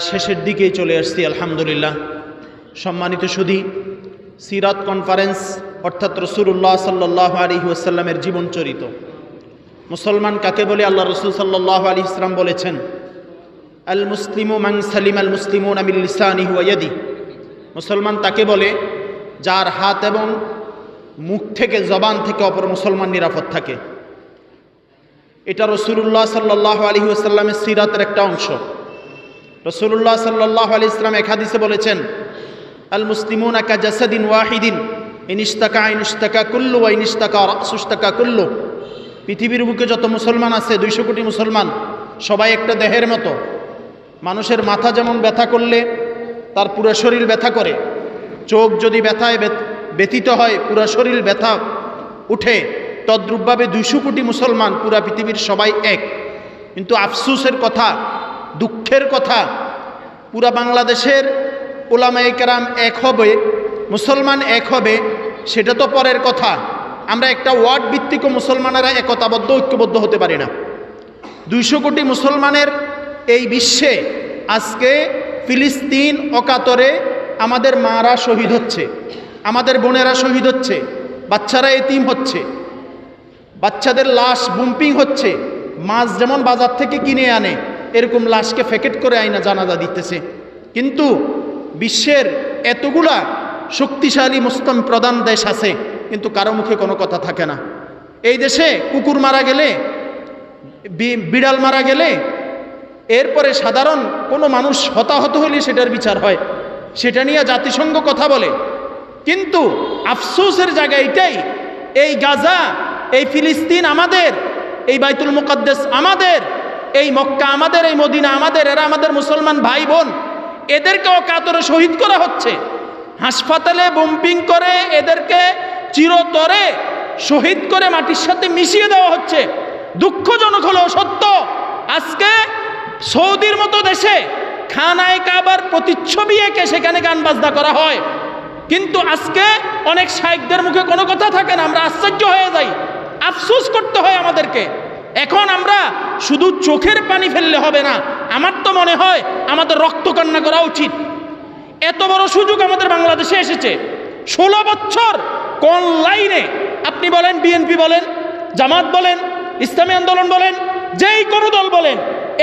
শেষের দিকেই চলে আসছি, আলহামদুলিল্লাহ। সম্মানিত সুধী, সিরাত কনফারেন্স, অর্থাৎ রসুল্লাহ সাল্লাহ আলী ওয়াসাল্লামের জীবন চরিত। মুসলমান কাকে বলে? আল্লাহ রসুল সাল্লাহ আলী ইসলাম বলেছেন আল মুসলিমু মাং সালিম আল মুসলিমুন হুয়াদি মুসলমান তাকে বলে, যার হাত এবং মুখ থেকে জবান থেকে অপর মুসলমান নিরাপদ থাকে। এটা রসুল্লাহ সাল্লাহ আলী ওয়াসাল্লামের সিরাতের একটা অংশ। রসুল্লাহ সাল্লাহ আলি ইসলাম এক হাদিসে বলেছেন, আল মুসলিমুন আকা জাসাদিন ওয়াহিদিন ইনিস্তাকা আইনুস্তাকা কুল্লু ওয়া ইনিস্তাকা সুস্তাকা কুল্লু। পৃথিবীর বুকে যত মুসলমান আছে, দুইশো কোটি মুসলমান, সবাই একটা দেহের মতো। মানুষের মাথা যেমন ব্যথা করলে, তার পুরো শরীর ব্যথা করে। চোখ যদি ব্যথায় ব্যথ- ব্যথিত হয়, পুরো শরীর ব্যথা উঠে, তদ্রূপভাবে দুইশো কোটি মুসলমান, পুরা পৃথিবীর সবাই এক। কিন্তু আফসুসের কথা, দুঃখের কথা পুরা বাংলাদেশের ওলামায়ে কেরাম এক হবে, মুসলমান এক হবে, সেটা তো পরের কথা। আমরা একটা ওয়ার্ড ভিত্তিক মুসলমানেরা একতাবদ্ধ, ঐক্যবদ্ধ হতে পারি না। দুইশো কোটি মুসলমানের এই বিশ্বে আজকে ফিলিস্তিন অকাতরে আমাদের মারা শহীদ হচ্ছে, আমাদের বোনেরা শহীদ হচ্ছে, বাচ্চারা এতিম হচ্ছে, বাচ্চাদের লাশ বুম্পিং হচ্ছে, মাছ যেমন বাজার থেকে কিনে আনে এরকম লাশকে ফ্যাকেট করে আইনা জানাজা দিতেছে। কিন্তু বিশ্বের এতগুলা শক্তিশালী মুসলিম প্রধান দেশ আছে, কিন্তু কারও মুখে কোনো কথা থাকে না। এই দেশে কুকুর মারা গেলে বিড়াল মারা গেলে, এরপরে সাধারণ কোনো মানুষ হতাহত হলে সেটার বিচার হয়। সেটা নিয়ে জাতিসংঘ কথা বলে। কিন্তু আফসোসের জায়গা এটাই, এই গাজা, এই ফিলিস্তিন আমাদের, এই বাইতুল মুকাদ্দেস আমাদের এই মক্কা আমাদের, এই মদিনা আমাদের, এরা আমাদের মুসলমান ভাই বোন। এদেরকেও কাতরে শহীদ করা হচ্ছে। হাসপাতালে বম্পিং করে এদেরকে চিরতরে শহীদ করে মাটির সাথে মিশিয়ে দেওয়া হচ্ছে। দুঃখজনক হলো সত্য, আজকে সৌদির মতো দেশে খানায় কাবার প্রতিচ্ছবি এঁকে সেখানে গান বাজনা করা হয়। কিন্তু আজকে অনেক শাইকদের মুখে কোনো কথা থাকে না, আমরা আশ্চর্য হয়ে যাই। আফসোস করতে হয় আমাদেরকে। এখন আমরা শুধু চোখের পানি ফেললে হবে না, আমার তো মনে হয় আমাদের রক্ত কান্না করা উচিত। এত বড় সুযোগ আমাদের বাংলাদেশে এসেছে। ষোলো বছর কোন লাইনে, আপনি বলেন বিএনপি বলেন, জামাত বলেন, ইসলামী আন্দোলন বলেন, যেই কোনো দল বলেন,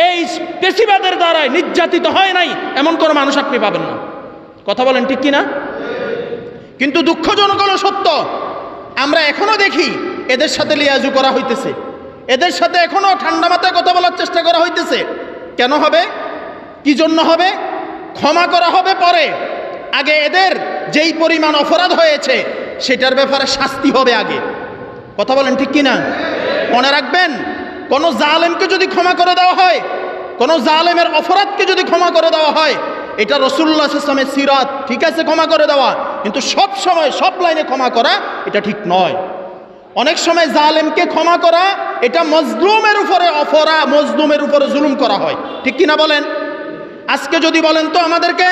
এই পেশিবাদের দ্বারায় নির্যাতিত হয় নাই, এমন কোনো মানুষ আপনি পাবেন না। কথা বলেন ঠিক কিনা? কিন্তু দুঃখজনক হলো সত্য, আমরা এখনও দেখি এদের সাথে লিয়াজু করা হইতেছে। এদের সাথে এখনও ঠান্ডা মাথায় কথা বলার চেষ্টা করা হইতেছে। কেন হবে? কি জন্য হবে? ক্ষমা করা হবে পরে। আগে এদের যেই পরিমাণ অপরাধ হয়েছে, সেটার ব্যাপারে শাস্তি হবে আগে। কথা বলেন ঠিক কিনা? মনে রাখবেন, কোনো জালেমকে যদি ক্ষমা করে দেওয়া হয়, কোনো জালেমের অপরাধকে যদি ক্ষমা করে দেওয়া হয়, এটা রসুল্লাহ ইসলামের সিরাত। ঠিক আছে, ক্ষমা করে দেওয়া। কিন্তু সব সময়, সব লাইনে ক্ষমা করা, এটা ঠিক নয়। অনেক সময় জালেমকে ক্ষমা করা, এটা মজলুমের উপরে অফরা, মজলুমের উপরে জুলুম করা হয়। ঠিক কিনা বলেন? আজকে যদি বলেন তো আমাদেরকে,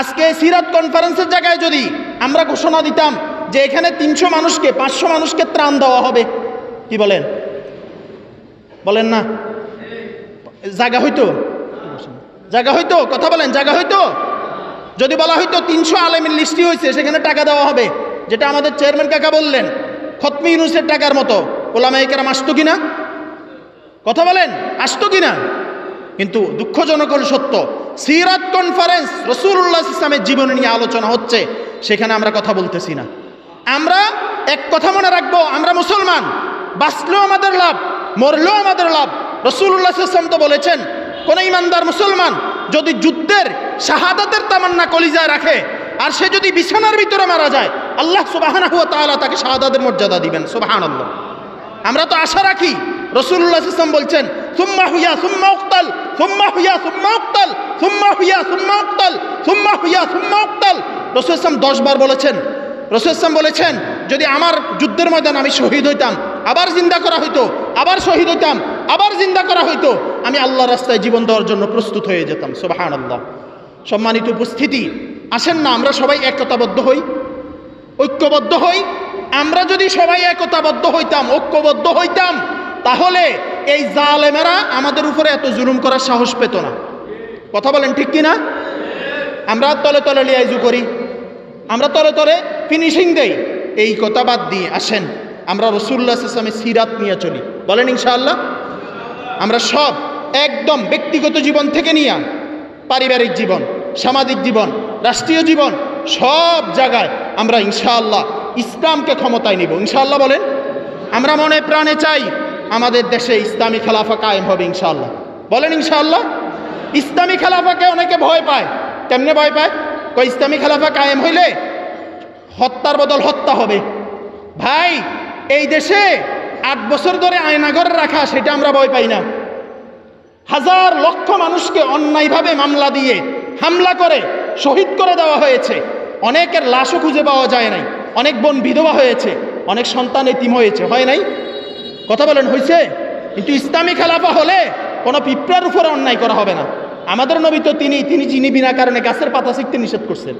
আজকে সিরাত কনফারেন্সের জায়গায় যদি আমরা ঘোষণা দিতাম যে এখানে তিনশো মানুষকে, পাঁচশো মানুষকে ত্রাণ দেওয়া হবে, কি বলেন? বলেন না। জায়গা হইতো? জায়গা হইতো? কথা বলেন, জায়গা হইতো? যদি বলা হইতো তিনশো আলেমের লিস্টি হয়েছে সেখানে টাকা দেওয়া হবে, যেটা আমাদের চেয়ারম্যান কাকা বললেন। খতমি ইউনুসের টাকার মতো। ওলামাইকেরাম আসতো কিনা? কথা বলেন, আসতো কিনা? কিন্তু দুঃখজনক হল সত্য, সিরাত কনফারেন্স রসুল্লাহ ইসলামের জীবন নিয়ে আলোচনা হচ্ছে, সেখানে আমরা কথা বলতেছি না। আমরা এক কথা মনে রাখব, আমরা মুসলমান, বাঁচলেও আমাদের লাভ, মরলেও আমাদের লাভ। রসুল্লাহ ইসলাম তো বলেছেন, কোন ইমানদার মুসলমান যদি যুদ্ধের, শাহাদাতের তামান্না কলিজায় রাখে, আর সে যদি বিছানার ভিতরে মারা যায় আল্লাহ সুবাহানা হুয়া তাআলা তাকে শাহাদাতের মর্যাদা দিবেন সুবাহান আল্লাহ আমরা তো আশা রাখি রসুল্লাহ বলছেন, সুম্মা হুইয়া সুম্মা উক্তাল, সুম্মা হুইয়া সুম্মা উক্তাল, সুম্মা হুইয়া সুম্মা উক্তাল, সুম্মা হুইয়া সুম্মা উক্তাল। রসুল ইসলাম দশ বার বলেছেন রসুল ইসলাম বলেছেন, যদি আমার যুদ্ধের ময়দান আমি শহীদ হইতাম, আবার জিন্দা করা হইতো, আবার শহীদ হইতাম, আবার জিন্দা করা হইতো, আমি আল্লাহ রাস্তায় জীবন দেওয়ার জন্য প্রস্তুত হয়ে যেতাম। সোবাহান আল্লাহ সম্মানিত উপস্থিতি, আসেন না, আমরা সবাই একতাবদ্ধ হই। ঐক্যবদ্ধ হই। আমরা যদি সবাই একতাবদ্ধ হইতাম, ঐক্যবদ্ধ হইতাম, তাহলে এই জালেমেরা আমাদের উপরে এত জুলুম করার সাহস পেত না। কথা বলেন ঠিক কি না আমরা তলে তলে লিয়াইজু করি। আমরা তলে তলে ফিনিশিং দেই। এই কথা বাদ দিয়ে আসেন। আমরা রসুল্লাহ ইসলামের সিরাত নিয়ে চলি। বলেন ইনশাআল্লাহ। আমরা সব একদম ব্যক্তিগত জীবন থেকে নিয়ে পারিবারিক জীবন, সামাজিক জীবন, রাষ্ট্রীয় জীবন সব জায়গায় আমরা ইনশাআল্লাহ ইসলামকে ক্ষমতায় নিব। ইনশাআল্লাহ বলেন, আমরা মনে প্রাণে চাই আমাদের দেশে ইসলামী খেলাফা কায়েম হবে ইনশাআল্লাহ। বলেন ইনশাআল্লাহ, ইসলামী খেলাফাকে অনেকে ভয় পায়। কেমনে ভয় পায়? কই ইসলামী খেলাফা কায়েম হইলে হত্যার বদল হত্যা হবে। ভাই, এই দেশে আট বছর ধরে আয়নাগর রাখা, সেটা আমরা ভয় পাই না। হাজার লক্ষ মানুষকে অন্যায়ভাবে মামলা দিয়ে হামলা করে, শহীদ করে দেওয়া হয়েছে। অনেকের লাশও খুঁজে পাওয়া যায় নাই। অনেক বোন বিধবা হয়েছে, অনেক সন্তান এতিম হয়েছে, হয় নাই? কথা বলেন হয়েছে কিন্তু ইসলামী খেলাফা হলে কোনো পিঁপড়ার উপরে অন্যায় করা হবে না। আমাদের নবী তো তিনি তিনি যিনি বিনা কারণে গাছের পাতা শিখতে নিষেধ করছেন।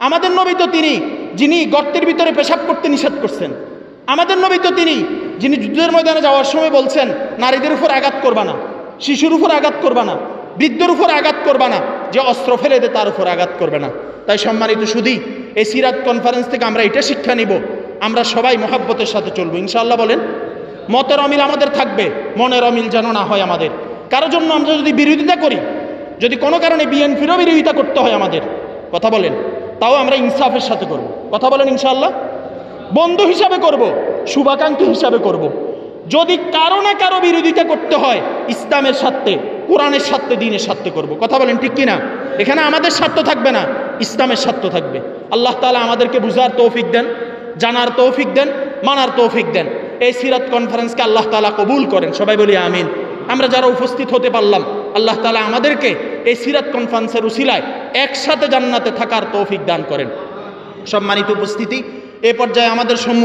আমাদের নবী তো তিনি, যিনি গর্তের ভিতরে পেশাব করতে নিষেধ করছেন। আমাদের নবী তো তিনি, যিনি যুদ্ধের ময়দানে যাওয়ার সময় বলছেন, নারীদের উপর আঘাত করবা না, শিশুর উপর আঘাত করবা না, বৃদ্ধর উপর আঘাত করবা না, যে অস্ত্র ফেলে দে তার উপর আঘাত করবে না। তাই সম্মানিত শুধু এই সিরাত কনফারেন্স থেকে আমরা এটা শিক্ষা নিব। আমরা সবাই মহাব্বতের সাথে চলবো ইনশাল্লাহ বলেন। মতের অমিল আমাদের থাকবে, মনের অমিল যেন না হয় আমাদের। কারোর জন্য আমরা যদি বিরোধিতা করি, যদি কোনো কারণে বিএনপিরও বিরোধিতা করতে হয় আমাদের, কথা বলেন, তাও আমরা ইনসাফের সাথে করব, কথা বলেন ইনশাল্লাহ বন্ধু হিসাবে করব, শুভাকাঙ্ক্ষী হিসাবে করব। যদি কারও না কারও বিরোধিতা করতে হয়, ইসলামের স্বার্থে কোরআনের স্বার্থে, দিনের স্বার্থে করব। কথা বলেন ঠিক কিনা? এখানে আমাদের স্বার্থ থাকবে না, ইসলামের স্বার্থ থাকবে। আল্লাহ তালা আমাদেরকে বুঝার তৌফিক দেন, জানার তৌফিক দেন, মানার তৌফিক দেন। এই সিরাত কনফারেন্সকে আল্লাহ তালা কবুল করেন, সবাই বলি আমিন। আমরা যারা উপস্থিত হতে পারলাম, আল্লাহ তালা আমাদেরকে এই সিরাত কনফারেন্সের উসিলায় একসাথে জান্নাতে থাকার তৌফিক দান করেন। সম্মানিত উপস্থিতি, এ পর্যায়ে আমাদের সম্মুখ